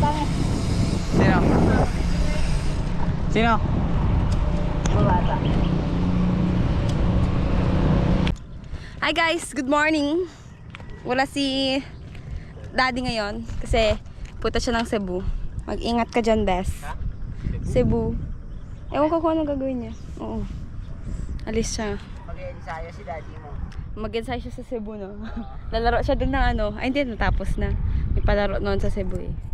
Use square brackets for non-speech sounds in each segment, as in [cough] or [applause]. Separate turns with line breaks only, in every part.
Sino? Sino?
Bumata.
Hi guys, good morning. Wala si Daddy ngayon kasi puta siya ng Cebu. Mag-ingat ka dyan, Bes. Cebu. Ewan ko kung ano gagawin niya. Oo. Alis siya.
Mag-ensayo si daddy mo.
Mag-ensayo siya sa Cebu, no? [laughs] Lalaro siya dun ng ano. Ay, hindi, natapos na. May palaro noon sa Cebu, eh.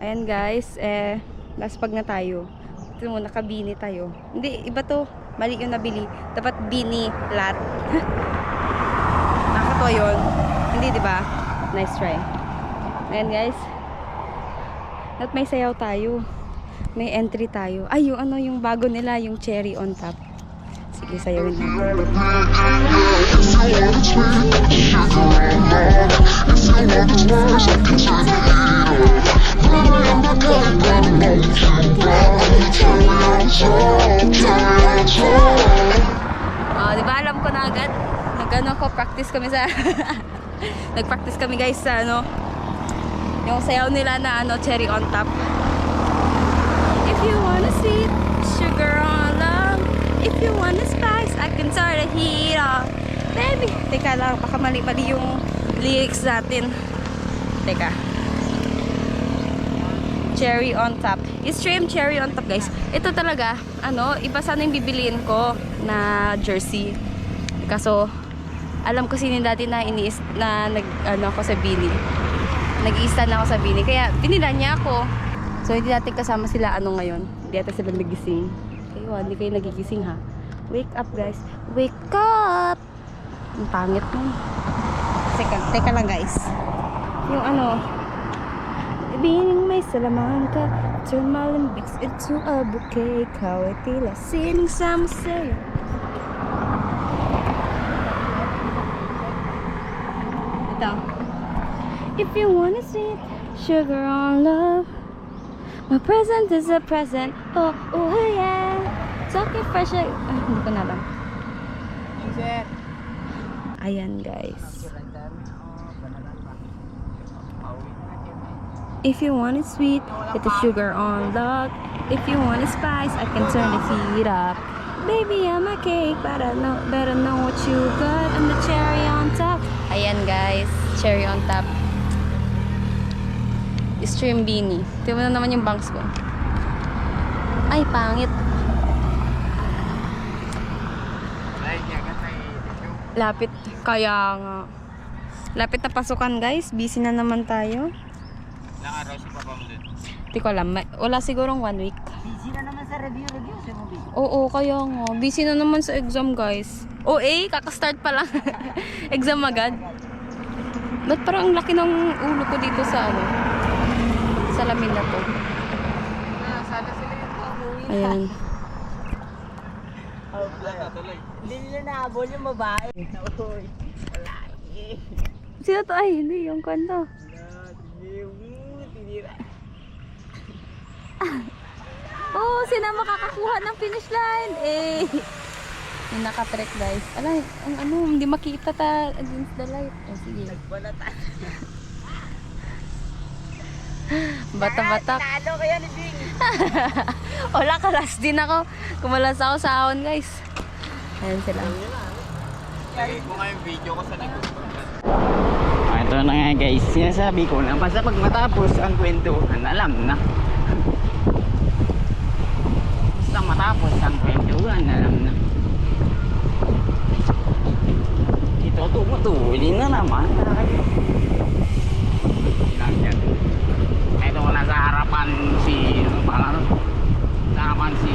Ayan, guys. Eh, last pag na tayo. Ito mo, nakabini tayo. Hindi, iba to. Mali yung nabili. Dapat bini lat. [laughs] Nakakatawa yun. Hindi, di ba? Nice try. Ayan, guys. At may sayaw tayo. May entry tayo. Ay, yung ano, yung bago nila, yung cherry on top. Sige, sayawin natin. Oh, di ba alam ko na agad? Nag-ano ko, practice kami sa... [laughs] Nag-practice kami guys sa ano, yung sayaw nila na ano, cherry on top. If you wanna sweet, sugar on love. If you wanna spice, I can turn the heat off. Baby, teka lang, baka mali-mali yung lyrics natin. Teka. Cherry on top. Stream cherry on top, guys. Ito talaga, ano, iba sana yung bibiliin ko na jersey. Kaso, alam ko sinin dati na iniis na nag ano ako sa Bini. Nag-iista na ako sa Bini. Kaya pinila niya ako. So hindi natin kasama sila ano ngayon. Hindi natin sila nagising. Kayo, hindi kayo nagigising ha. Wake up guys. Wake up! Ang pangit mo. Teka, teka lang guys. Yung ano, Bining may Salamanca Turn my limbics into a bouquet Kaway tila sining sa museo Ito. If you wanna sweet sugar on love. My present is a present. Oh, oh yeah. Talking fresh like ah, Hindi ko na
Sir.
Ayan guys If you want it sweet, get the sugar on lock. If you want it spice, I can turn the heat up. Baby, I'm a cake, but I know, better know what you got. And the cherry on top. Ayan guys, cherry on top. Stream beanie. Tingnan mo na naman yung bangs ko. Ay, pangit. Lapit. Kaya nga. Lapit na pasukan guys. Busy na naman tayo.
Ilang araw si Papa mo dun?
Hindi ko alam. May- Wala sigurong one week.
Busy na naman sa review-review. Sa mo busy.
Oo, kaya nga. Busy na naman sa exam, guys. O eh, kakastart pa lang. [laughs] exam agad. Ba't parang ang laki ng ulo ko dito sa ano? Sa lamin na to.
Sana sila yung umuwi.
Ayan. [laughs]
Hindi nila nahabol yung babae. [laughs] Uy. Lalaki.
Sino to? Ay, hindi. Yung kwento.
Tinira.
Oo, [laughs] oh, sino makakakuha ng finish line? Eh. [laughs] Yung nakatrek, guys. Alay, ang ano, hindi makita ta against the light. Oh, sige.
Nagbalatan. [laughs]
Bata-bata.
Talo kaya ni Bing.
Wala, kalas din ako. Kumalas ako sa ahon, guys. Ayan sila.
Lagay ko nga yung video ko sa likod ko. Ah, ito na nga guys, sinasabi ko na basta pag matapos ang kwentuhan, alam na. Basta matapos ang kwentuhan, alam na. Ito tumutuli na naman. Ilang yan. Ito nasa harapan si, ano pa ano? Sa harapan si,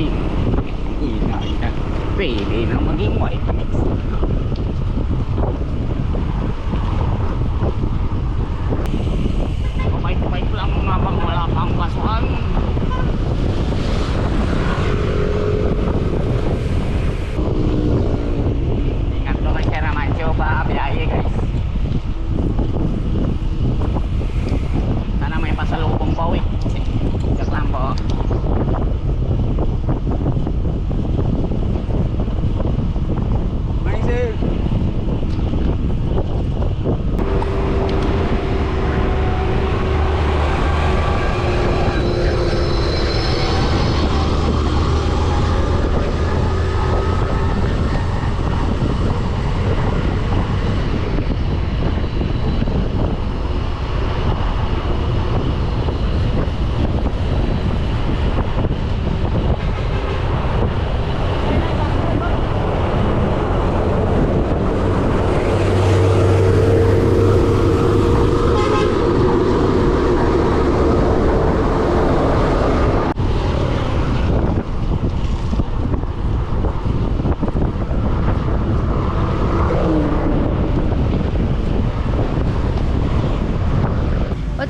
Bing. Ina ina. Pwede na maging white mix. White-white lang habang wala pang pasukan. Ingat to kay Sir Mancho pa biyahe guys. pauwi. Joke lang po.
Morning, sir.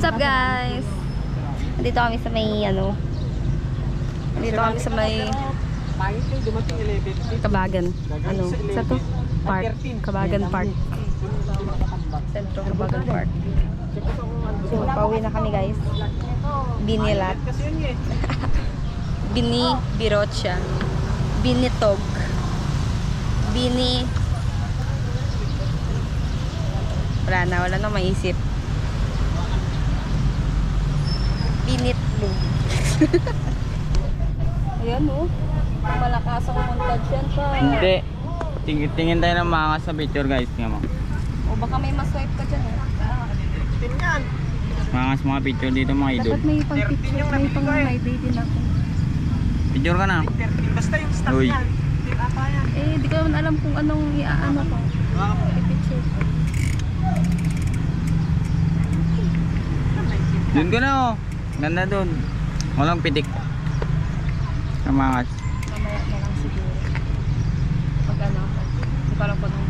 What's up guys? Dito kami sa may ano. Dito kami sa may
Pangit yung dumating 11.
Kabagan. Ano? Sa to? Park. Kabagan Park. Sentro Kabagan Park. So, pauwi na kami guys. Binilat. [laughs] Bini Birotsia. Binitog. Bini Wala na, wala na maisip. [laughs] Ayan oh. Malakas ang montage yan pa.
Hindi. Tingin, tingin tayo ng mga sa picture guys. Tingnan mo.
O baka may maswipe ka dyan eh.
Yan.
Mga mga picture dito mga idol.
Dapat may pang picture, may pang my day din ako.
Picture ka na.
13. Basta yung staff
Uy.
yan.
Eh, di ko naman alam kung anong iaano ko. I-picture ko.
Doon ka na oh. Ganda doon. Walang pitik. Kamangas.
Mamaya na lang siguro. Pag ano. Hindi kung anong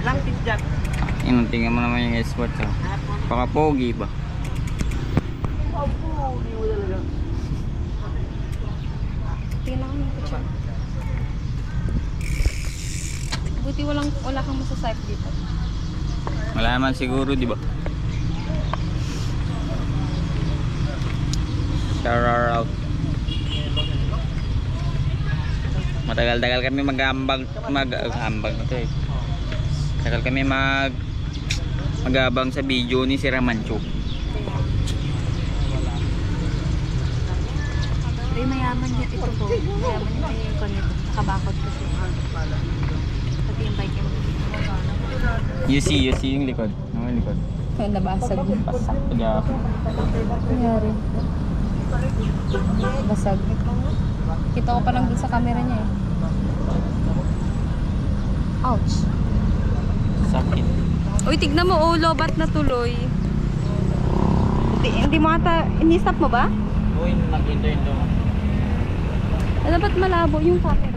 Lang team dyan.
Yun, tingnan mo naman yung escort oh. Baka pogi ba?
Tingnan ko yung picture. Buti walang, wala kang masaswipe dito.
Wala naman siguro, di ba? Shout out. Matagal-tagal kami mag-ambag mag-ambag na to eh. Tagal kami mag magabang sa video ni si Ramancho.
Ay, mayaman yan ito po. Mayaman yan yung kanito. Nakabakod kasi. Pati yung bike yung
You see, you see yung likod. Ano yung likod?
Ay, nabasag.
Pasak. Kaya
Nangyari. Basag. Kita ko pa lang dun sa camera niya eh. Ouch.
sakit.
Uy, tignan mo, oh, lobat na tuloy. Hindi, hindi mo ata, ini-stop mo ba?
Uy, nag-indo-indo.
Eh, dapat malabo yung camera.